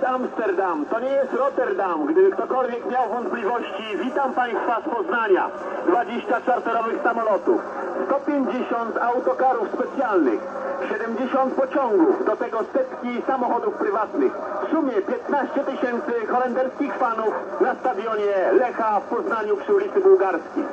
jest Amsterdam, to nie jest Rotterdam. Gdyby ktokolwiek miał wątpliwości, witam Państwa z Poznania. 20 czarterowych samolotów, 150 autokarów specjalnych, 70 pociągów, do tego setki samochodów prywatnych. W sumie 15 tysięcy holenderskich fanów na stadionie Lecha w Poznaniu przy ulicy Bułgarskiej.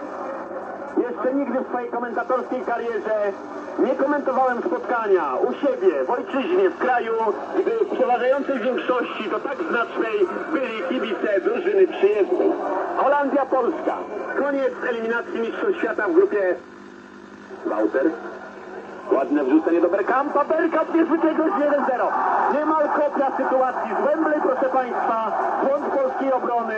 Jeszcze nigdy w swojej komentatorskiej karierze nie komentowałem spotkania u siebie, w ojczyźnie, w kraju, gdy w przeważającej większości do tak znacznej byli kibice drużyny przyjezdnej. Holandia-Polska. Koniec eliminacji Mistrzostw Świata w grupie Wouter. Ładne wrzucenie do Bergkampa. Bergkamp nie wyciągnął 1-0. Niemal kopia sytuacji z Wembley, proszę Państwa. Błąd polskiej obrony.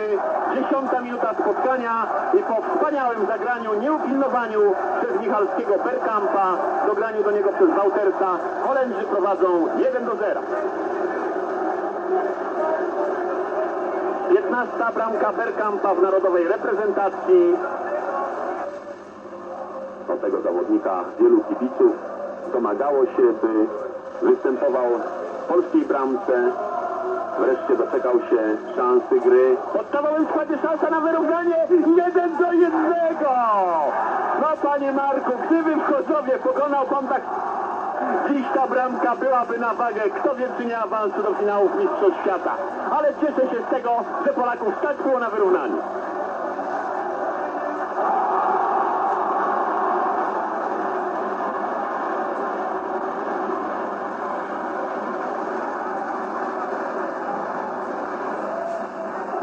Dziesiąta minuta spotkania i po wspaniałym zagraniu, nieupilnowaniu przez Michalskiego Bergkampa, dograniu do niego przez Woutersa, Holendrzy prowadzą 1 do 0. 15 bramka Bergkampa w narodowej reprezentacji. Do tego zawodnika wielu kibiców domagało się, by występował w polskiej bramce. Wreszcie doczekał się szansy gry. Podstawowym składzie szansa na wyrównanie. Jeden do jednego! No panie Marku, gdyby w Chorzowie pokonał pan tak... Dziś ta bramka byłaby na wagę. Kto wie, czy nie awansu do finałów Mistrzostw Świata. Ale cieszę się z tego, że Polaków stać było na wyrównanie.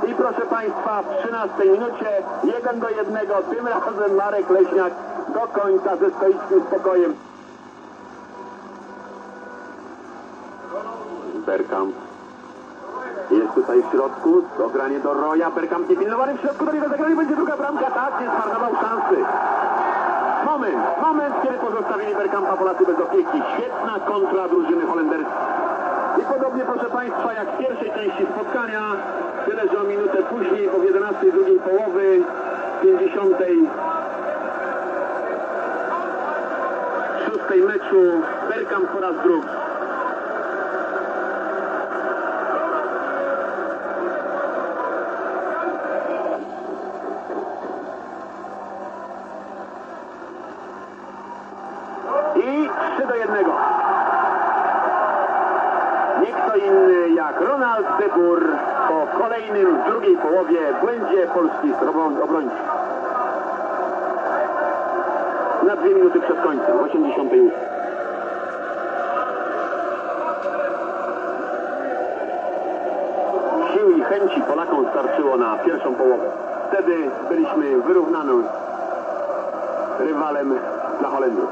I proszę Państwa, w 13 minucie 1 do 1, tym razem Marek Leśniak do końca ze stoickim spokojem. Bergkamp jest tutaj w środku, dogranie do Roya, Bergkamp niepilnowany w środku, do niego zagranie będzie druga bramka, tak, nie zmarnował szansy. Moment, moment, kiedy pozostawili Bergkampa Polacy bez opieki. Świetna kontra drużyny holenderskiej. I podobnie, proszę Państwa, jak w pierwszej części spotkania, tyle że o minutę później, po 11 drugiej połowy, 50 szóstej meczu, Bergkamp po raz drugi. I 3 do 1. Inny jak Ronald Boer po kolejnym w drugiej połowie błędzie polskich obroń- obrońców. Na dwie minuty przed końcem, w 88. Sił i chęci Polakom starczyło na pierwszą połowę. Wtedy byliśmy wyrównanym rywalem dla Holendrów.